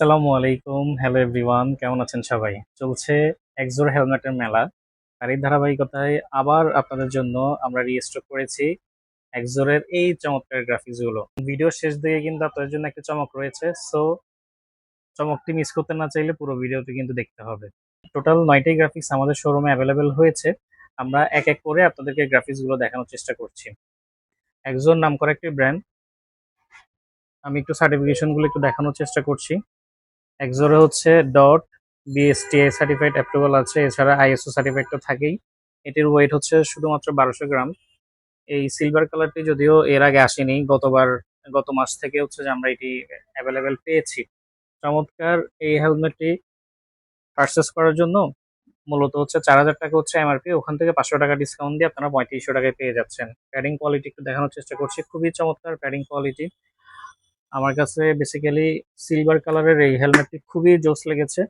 আসসালামু আলাইকুম। Hello everyone কেমন আছেন সবাই? চলছে একজোর হেলমেটের মেলা। আর এই ধারাবাহিকতায় আবার আপনাদের জন্য আমরা রিস্টক করেছি একজোরের এই চমৎকার গ্রাফিক্সগুলো ভিডিও শেষ দিকে কিন্তু আপনাদের জন্য একটা চমক রয়েছে সো চমকটি মিস করতে না চাইলে পুরো ভিডিওটি কিন্তু দেখতে হবে। টোটাল নয়টি গ্রাফিক্স আমাদের শোরুমে অ্যাভেলেবেল হয়েছে। আমরা এক এক করে আপনাদেরকে গ্রাফিক্সগুলো দেখানোর চেষ্টা করছি। একজোর নাম করা একটি ব্র্যান্ড আমি একটু সার্টিফিকেশনগুলো একটু দেখানোর চেষ্টা করছি। একজোরে হচ্ছে ডট বিএসটিআই সার্টিফাইড অ্যাপ্রুভাল আছে, এছাড়া আইএসও সার্টিফাইড তো থাকেই। এটির ওয়েট হচ্ছে শুধুমাত্র বারোশো গ্রাম। এই সিলভার কালারটি যদিও এর আগে আসেনি, গতবার, গত মাস থেকে হচ্ছে যে আমরা এটি অ্যাভেলেবেল পেয়েছি। চমৎকার এই হেলমেটটি পারচেস করার জন্য মূলত হচ্ছে চার হাজার টাকা হচ্ছে এমআরপি ওখান থেকে পাঁচশো টাকা ডিসকাউন্ট দিয়ে আপনারা পঁয়ত্রিশশো টাকায় পেয়ে যাচ্ছেন। প্যাডিং কোয়ালিটি একটু দেখানোর চেষ্টা করছি। খুবই চমৎকার প্যাডিং কোয়ালিটি আমার কাছে বেসিক্যালি সিলভার কালারের এই হেলমেটটি খুবই জোস লেগেছে।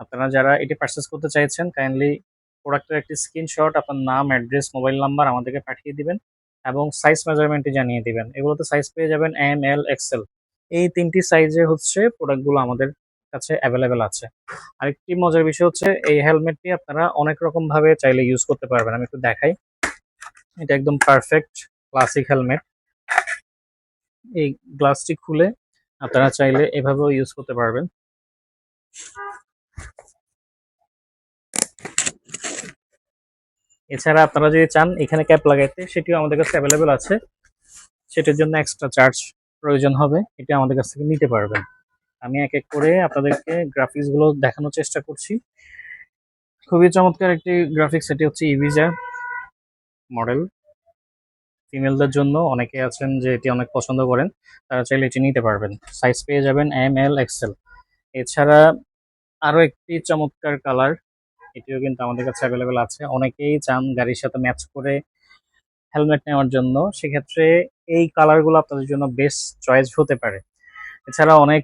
আপনারা যারা এটি পারচেস করতে চাইছেন কাইন্ডলি প্রোডাক্টের একটি স্ক্রিনশট আপনার নাম অ্যাড্রেস মোবাইল নাম্বার আমাদেরকে পাঠিয়ে দিবেন এবং সাইজ মেজারমেন্টটি জানিয়ে দিবেন। এগুলোতে সাইজ পেয়ে যাবেন এম এল এক্সেল এই তিনটি সাইজে হচ্ছে প্রোডাক্টগুলো আমাদের কাছে অ্যাভেলেবেল আছে। আরেকটি মজার বিষয় হচ্ছে, এই হেলমেটটি আপনারা অনেক রকম ভাবে চাইলে ইউজ করতে পারবেন। আমি একটু দেখাই। এটা একদম পারফেক্ট ক্লাসিক হেলমেট এই গ্লাসটি খুলে আপনারা চাইলে এভাবেও ইউজ করতে পারবেন। এছাড়া আপনারা যদি চান এখানে ক্যাপ লাগাইতে, সেটিও আমাদের কাছে অ্যাভেলেবেল আছে। সেটার জন্য এক্সট্রা চার্জ প্রয়োজন হবে, এটা আমাদের কাছ থেকে নিতে পারবেন। আমি এক এক করে আপনাদেরকে গ্রাফিক্সগুলো দেখানোর চেষ্টা করছি। খুবই চমৎকার একটি গ্রাফিক্স এটি হচ্ছে ইভিজা মডেল ফিমেলদের জন্য অনেকে আছেন যে এটি অনেক পছন্দ করেন, তারা চাইলে এটি নিতে পারবেন। সাইজ পেয়ে যাবেন এম এল এক্সেল এছাড়া আরও একটি চমৎকার কালার এটিও কিন্তু আমাদের কাছে অ্যাভেলেবেল আছে। অনেকেই চান গাড়ির সাথে ম্যাচ করে হেলমেট নেওয়ার জন্য। সেক্ষেত্রে এই কালারগুলো আপনাদের জন্য বেস্ট চয়েস হতে পারে। এছাড়া অনেক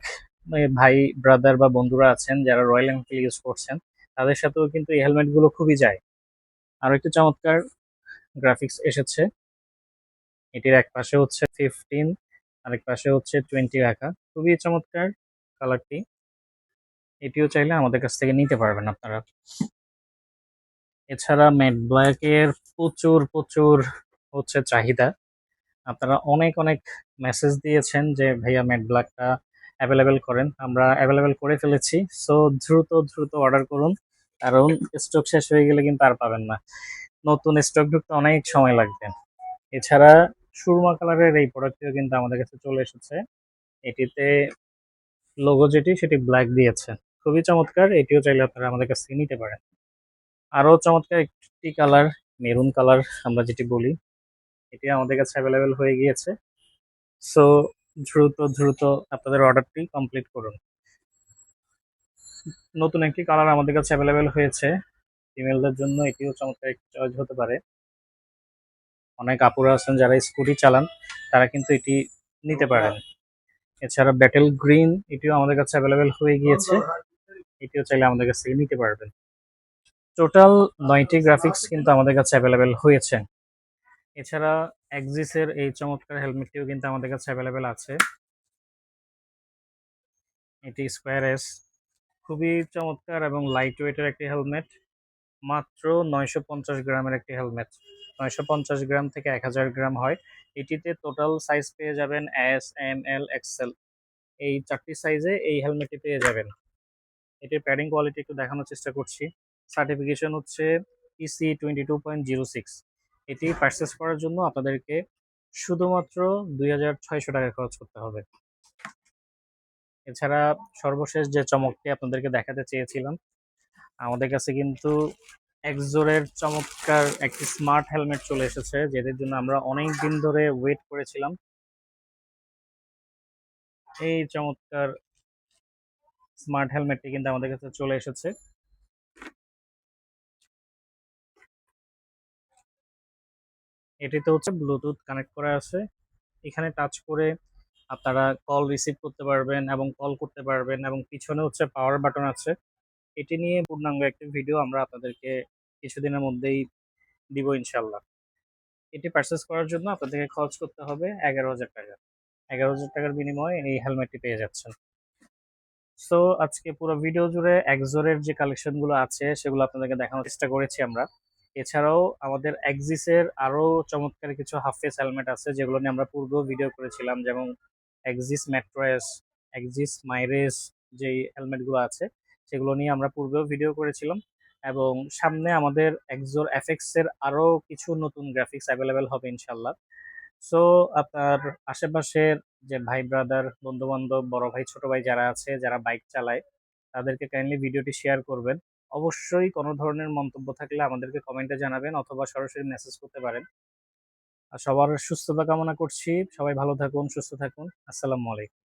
ভাই ব্রাদার বা বন্ধুরা আছেন যারা রয়্যাল এনফিল্ড ইউজ করছেন, তাদের সাথেও কিন্তু এই হেলমেটগুলো খুবই যায়। আরও একটি চমৎকার গ্রাফিক্স এসেছে। এটির এক পাশে হচ্ছে ফিফটিন আরেক পাশে হচ্ছে টোয়েন্টি রাখা খুবই চমৎকার কালারটি এটিও চাইলে আমাদের কাছ থেকে নিতে পারবেন আপনারা। এছাড়া ম্যাট ব্ল্যাকের প্রচুর প্রচুর হচ্ছে চাহিদা। আপনারা অনেক অনেক মেসেজ দিয়েছেন যে, ভাইয়া ম্যাট ব্ল্যাকটা অ্যাভেলেবেল করেন। আমরা অ্যাভেলেবেল করে ফেলেছি। সো দ্রুত দ্রুত অর্ডার করুন। কারণ স্টক শেষ হয়ে গেলে কিন্তু আর পাবেন না। নতুন স্টক ঢুকতে অনেক সময় লাগবে। এছাড়া সুরমা কালারের এই প্রোডাক্টটিও কিন্তু আমাদের কাছে চলে এসেছে। এটিতে লোগো যেটি, সেটি ব্ল্যাক দিয়েছে। খুবই চমৎকার, এটিও চাইলে আপনারা আমাদের কাছ নিতে পারেন। আরও চমৎকার একটি কালার, মেরুন কালার আমরা যেটি বলি, এটি আমাদের কাছে অ্যাভেলেবেল হয়ে গিয়েছে। সো দ্রুত দ্রুত আপনাদের অর্ডারটি কমপ্লিট করুন। নতুন একটি কালার আমাদের কাছে অ্যাভেলেবেল হয়েছে। ফিমেলদের জন্য এটিও চমৎকার একটি চয়েস হতে পারে। অনেক আপুরা আছেন যারা স্কুটি চালান, তারা কিন্তু এটি নিতে পারেন। এছাড়া ব্যাটেল গ্রিন এটিও আমাদের কাছে অ্যাভেলেবেল হয়ে গিয়েছে। এটিও চাইলে আমাদের কাছ থেকে নিতে পারবেন। টোটাল নয়টি গ্রাফিক্স কিন্তু আমাদের কাছে অ্যাভেলেবেল হয়েছে। এছাড়া এক্সিসের এই চমৎকার হেলমেটটিও কিন্তু আমাদের কাছে অ্যাভেলেবেল আছে। এটি স্কোয়ার এস খুবই চমৎকার এবং লাইট ওয়েটের একটি হেলমেট মাত্র নয়শো পঞ্চাশ গ্রামের একটি হেলমেট নয়শো পঞ্চাশ গ্রাম থেকে এক হাজার গ্রাম হয়। এটিতে টোটাল সাইজ পেয়ে যাবেন এস এম এল এক্সেল এই চারটি সাইজে এই হেলমেটটি পেয়ে যাবেন। এটির প্যাডিং কোয়ালিটি একটু দেখানোর চেষ্টা করছি। সার্টিফিকেশন হচ্ছে EC twenty two point zero six এটি পারচেস করার জন্য আপনাদেরকে শুধুমাত্র দুই হাজার ছয়শো টাকা খরচ করতে হবে। এছাড়া সর্বশেষ যে চমকটি আপনাদেরকে দেখাতে চেয়েছিলাম আমাদের কাছে কিন্তু একজোরের চমৎকার একটি স্মার্ট হেলমেট চলে এসেছে, যেটির জন্য আমরা অনেক দিন ধরে ওয়েট করেছিলাম। এই চমৎকার স্মার্ট হেলমেটটি কিন্তু আমাদের কাছে চলে এসেছে। এটিতে হচ্ছে ব্লুটুথ কানেক্ট করা আছে। এখানে টাচ করে আপনারা কল রিসিভ করতে পারবেন এবং কল করতে পারবেন এবং পিছনে হচ্ছে পাওয়ার বাটন আছে। এটি নিয়ে পূর্ণাঙ্গ একটি ভিডিও আমরা আপনাদেরকে কিছুদিনের মধ্যেই দিব ইনশাল্লাহ এটি পারচেস করার জন্য আপনাদেরকে খরচ করতে হবে এগারো হাজার টাকা। এগারো হাজার টাকার বিনিময়ে এই হেলমেটটি পেয়ে যাচ্ছেন। সো আজকে পুরো ভিডিও জুড়ে একজোরের যে কালেকশনগুলো আছে, সেগুলো আপনাদেরকে দেখানোর চেষ্টা করেছি আমরা। এছাড়াও আমাদের এক্সিসের আরও চমৎকার কিছু হাফ ফেস হেলমেট আছে, যেগুলো নিয়ে আমরা পূর্বেও ভিডিও করেছিলাম, যেমন এক্সিস ম্যাট্রেস এক্সিস মাইরেস যেই হেলমেটগুলো আছে। সেগুলো নিয়ে আমরা পূর্বেও ভিডিও করেছিলাম। এবং সামনে আমাদের একজোর এফএক্স এর আরও কিছু নতুন গ্রাফিক্স অ্যাভেলেবেল হবে ইনশাল্লাহ। সো আপনার আশেপাশের যে ভাই ব্রাদার বন্ধু বান্ধব বড় ভাই, ছোট ভাই যারা আছে, যারা বাইক চালায়, তাদেরকে কাইন্ডলি ভিডিওটি শেয়ার করবেন। অবশ্যই কোনো ধরনের মন্তব্য থাকলে আমাদেরকে কমেন্টে জানাবেন অথবা সরাসরি মেসেজ করতে পারেন। আর সবার সুস্থতা কামনা করছি। সবাই ভালো থাকুন, সুস্থ থাকুন। আসসালামু আলাইকুম।